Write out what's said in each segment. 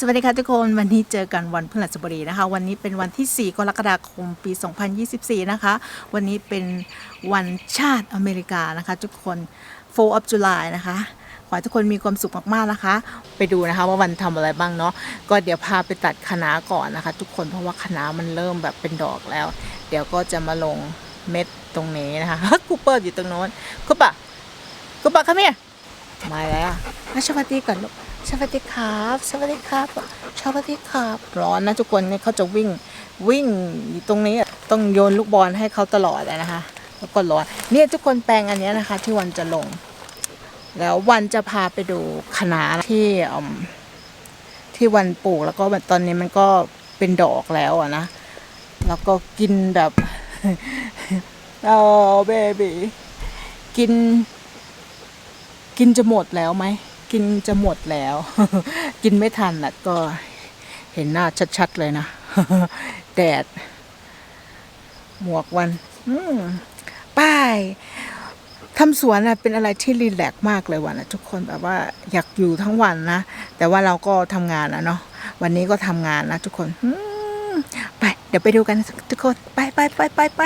สวัสดีค่ะทุกคนวันนี้เจอกันวันพฤหัสบดีนะคะ วันนี้เป็นวันที่ 4 กรกฎาคมปี 2024 นะคะ วันนี้เป็นวันชาติอเมริกานะคะ ทุกคน 4 of July นะคะ ขอให้ทุกคนมีความสุขมากๆนะคะ ไปดูนะคะว่าวันทำอะไรบ้างเนาะก็เดี๋ยวพาไปตัดคะน้าก่อนนะคะ ทุกคนเพราะว่าคะน้ามันเริ่มแบบเป็นดอกแล้ว เดี๋ยวก็จะมาลงเม็ดตรงนี้นะคะคูเปอร์อยู่ตรงโน้นคูปะคูปะคะเมียมาแล้วอะสวัสดีก่อนลูก สวัสดีครับ สวัสดีครับสวัสดีครับ ร้อนนะทุกคนเนี่ยเขาจะวิ่งวิ่งอยู่ตรงนี้ต้องโยนลูกบอลให้เขาตลอดเลยนะคะ แล้วก็ร้อนเนี่ยทุกคนแปลงอันนี้นะคะ ที่วันจะลง แล้ววันจะพาไปดูคะน้าที่ที่วันปลูกแล้วก็ตอนนี้มันก็เป็นดอกแล้วอะนะ แล้วก็กินแบบโอ้เบบีกิน กินจะหมดแล้วไหม กินจะหมดแล้ว กินไม่ทันอะก็เห็นหน้าชัดๆเลยนะ แดด หมวกวันป้ายทำสวนอะเป็นอะไรที่รีแลกซ์มากเลยวันนะทุกคนแบบว่าอยากอยู่ทั้งวันนะ แต่ว่าเราก็ทำงานนะเนาะวันนี้ก็ทำงานนะทุกคนไป เดี๋ยวไปดูกันทุกคน ไปไปไปไปไป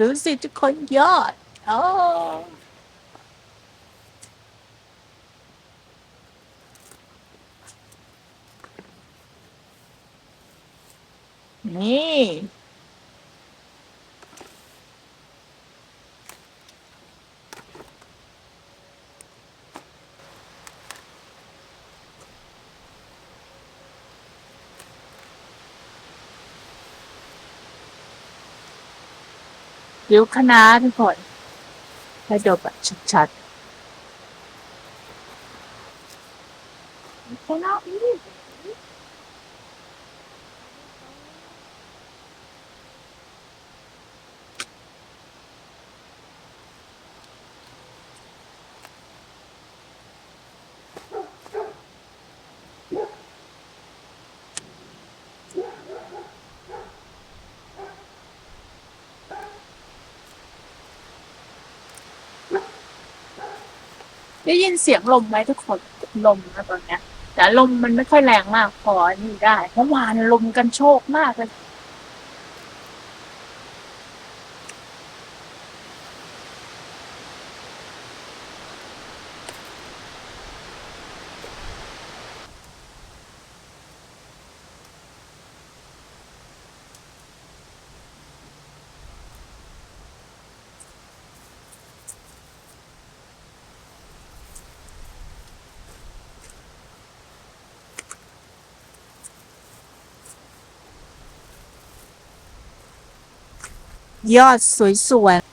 ดูสิทุกคนยอดโอ้นี่ ริ้วคณะทุกคนให้ดูแบบชัดๆคณ ได้ยินเสียงลมไหมทุกคนลมนะตอนเนี้ย แต่ลมมันไม่ค่อยแรงมากพอนี่ได้เมื่อวานลมกันโชกมากเลย ยอดสวยๆ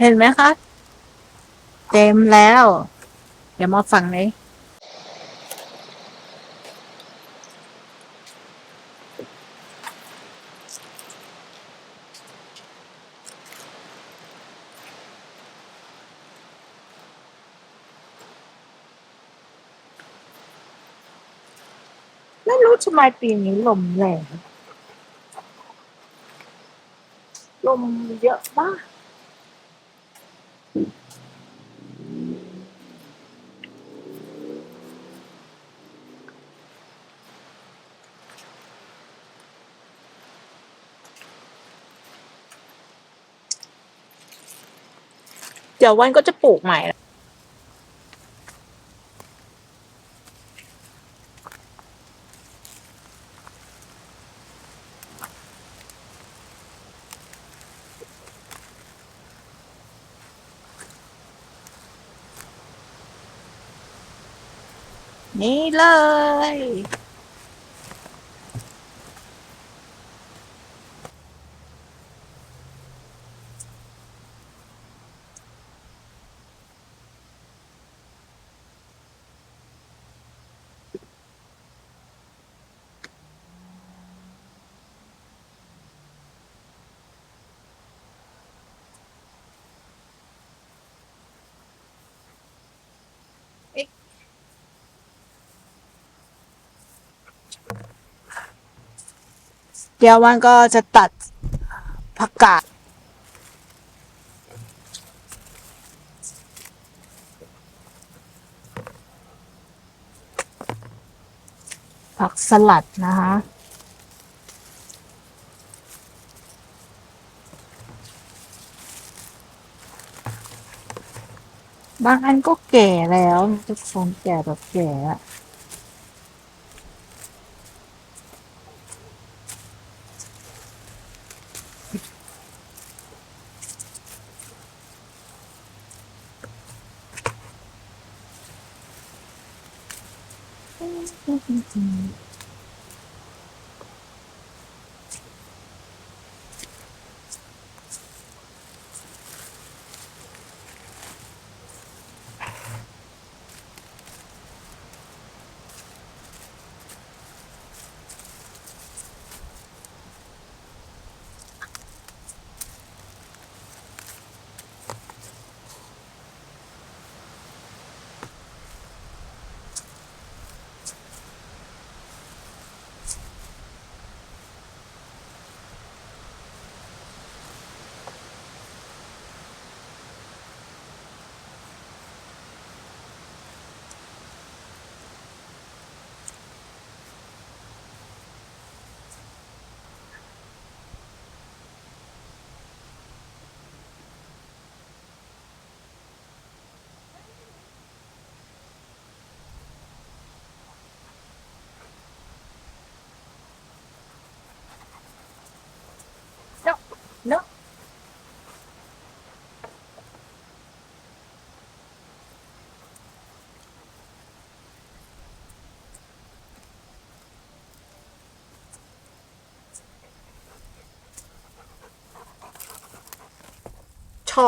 เห็นไหมคะ เต็มแล้ว เดี๋ยวมาฝั่งนี้ ทำไมปีนี้ลมแรงลมเยอะมากเดี๋ยววันก็จะปลูกใหม่ละ นี่เลย เดี๋ยววันก็จะตัดผักกาดผักสลัดนะคะบางอันก็แก่แล้วทุกคนแก่แบบแก่อะ เ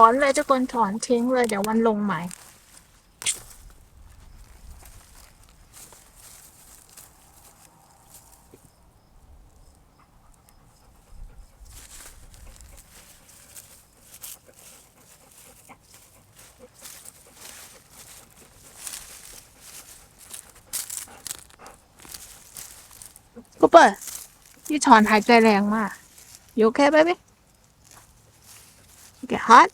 อนเลยทุกคนถอนทิ้งเลยเดี๋ยววันลงใหม่ กูเปิดที่ถอนหายใจแรงมาก you okay baby you get hot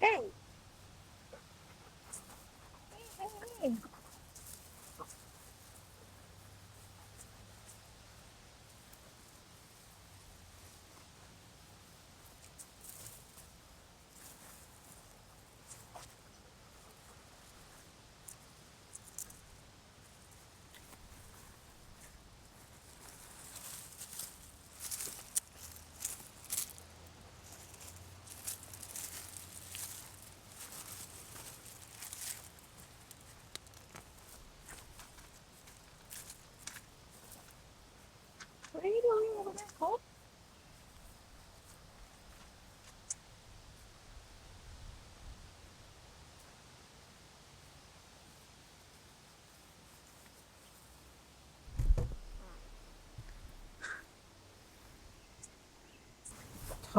Hey,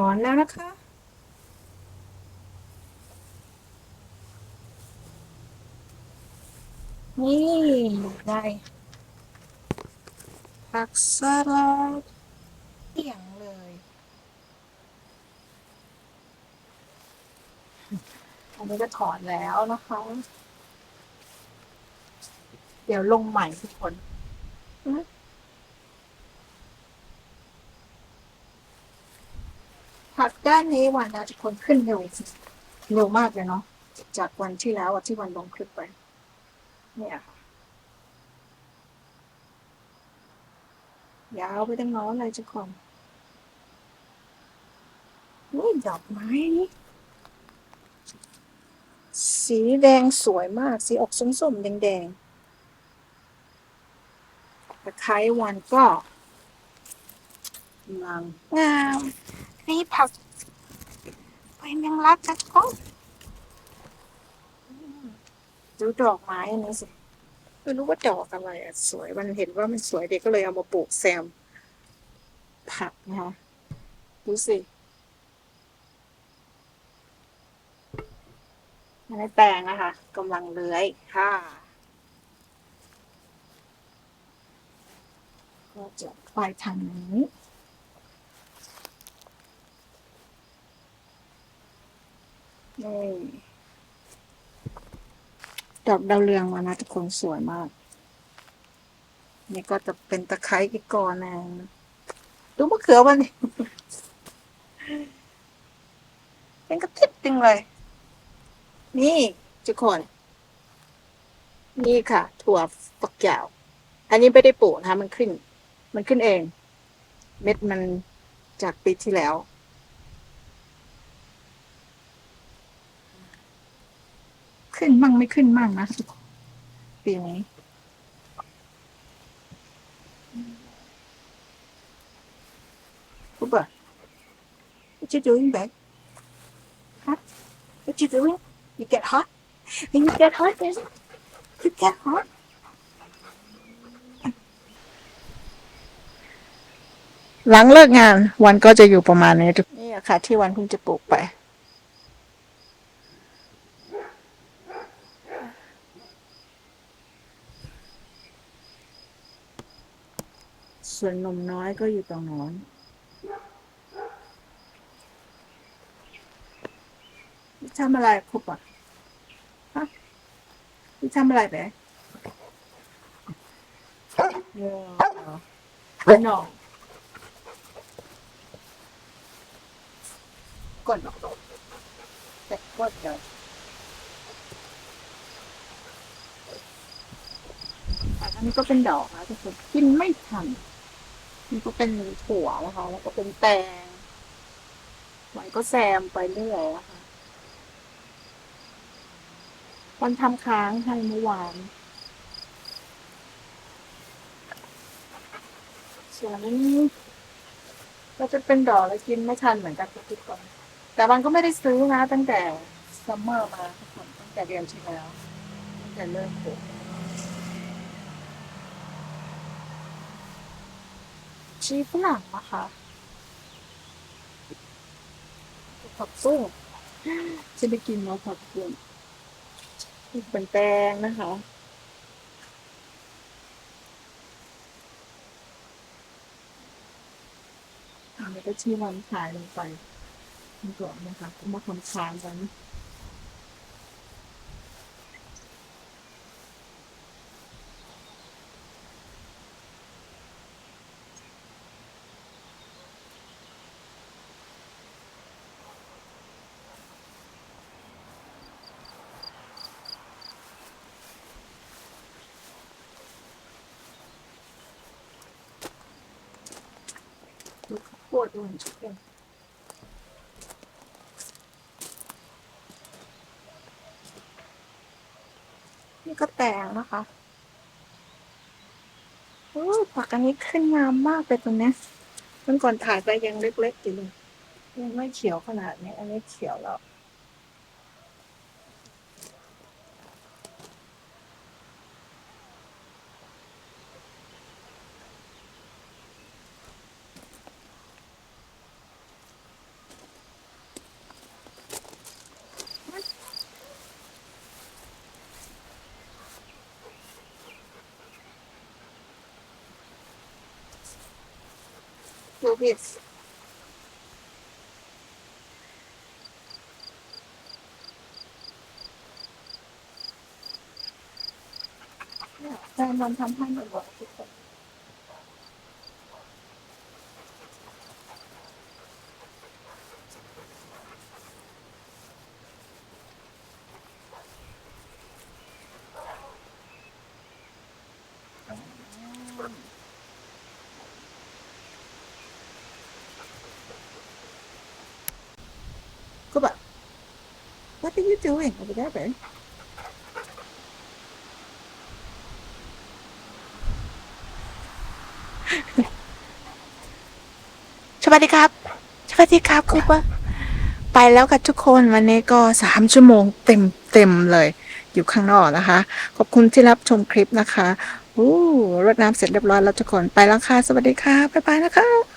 ถอนแล้วนะคะ นี่ได้ผักสลัดเอี่ยงเลย อันนี้ก็ถอนแล้วนะคะ เดี๋ยวลงใหม่ทุกคน อืมผัก ด้านนี้วันนะทุกคนขึ้นเร็วเร็วมากเลยเนาะจากวันที่แล้วที่วันลงคลิปไป เนี่ยค่ะยาวไปตั้งน้อนเลยทุกคนนี่ดอกไม้นี่สีแดงสวยมาก สีออกส้มๆแดงๆตะไคร้วันก็งามงามนี่ผัก ไปแมงลักจักก้องดูดอกไม้อันนี้สิไม่รู้ว่าดอกอะไรอะสวยมันเห็นว่ามันสวยเด็กก็เลยเอามาปลูกแซม ผักนะคะดูสิอันนี้แปลงนะคะกำลังเลื้อยค่ะก็จะไปทางนี้ นี่ดอกดาวเรืองมานะทุกคนสวยมาก นี่ก็จะเป็นตะไคร้อีกกอนนึงดูมะเขือวันนี้เป็นกระติบจริงเลย นี่ทุกคน นี่ค่ะ ถั่วฝักยาว อันนี้ไม่ได้ปลูกนะคะมันขึ้น มันขึ้นเอง เม็ดมันจากปีที่แล้ว ขึ้นมั่งไม่ขึ้นมั่งนะทุกคนปีนี้ Cooper, what you doing, babe? Huh? What you doing? You get hot? When you get hot, is it? You get hot? หลังเลิกงานวันก็จะอยู่ประมาณนี้ทุกนี่อะค่ะ ที่วันเพิ่งจะปลูกไป ส่วนนมน้อยก็อยู่ตรงโน้นพี่ทำอะไรครูปะฮะพี่ทำอะไรไปเออ no กดหรอกแต่กดเดี๋ยวอันนี้ก็เป็นดอกนะทุกคนกินไม่ทัน นี่ก็เป็นถั่วนะคะ แล้วก็เป็นแตงไว้ก็แซมไปเรื่อยนะคะวันทำค้างให้เมื่อวานส่วนนี้ก็จะเป็นดอกแล้วกินไม่ทันเหมือนกันทุกคน แต่วันก็ไม่ได้ซื้อนะตั้งแต่ซัมเมอร์มาตั้งแต่เดือนที่แล้วตั้งแต่เริ่มปลูก ชีฝรั่งนะคะผักบุ้งจะไปกินเนาะผักบุ้งเป็นแป้งนะคะอันนี้ก็ที่วันถ่ายลงไปนี่ก่อนนะคะก็มาทำค้างกัน ปวดด้วยทุกคนนี่ก็แตกนะคะโอ้ผักอันนี้ขึ้นงามมากเลยตรงนี้มันก่อนถ่ายไปยังเล็กๆอยู่เลยยังไม่เขียวขนาดนี้ อันนี้เขียวแล้ว do this เนี่ยแฟนมันทำให้บ่อยๆทุกคน What are you doing over there babe สวัสดีครับ สวัสดีครับคูเปอร์ไปแล้วค่ะทุกคนวันนี้ก็สามชั่วโมงเต็มเต็มเลย อยู่ข้างนอกนะคะ ขอบคุณที่รับชมคลิปนะคะอู้รดน้ำเสร็จเรียบร้อยแล้วทุกคน ไปแล้วค่ะ สวัสดีค่ะ บ๊ายบายนะคะ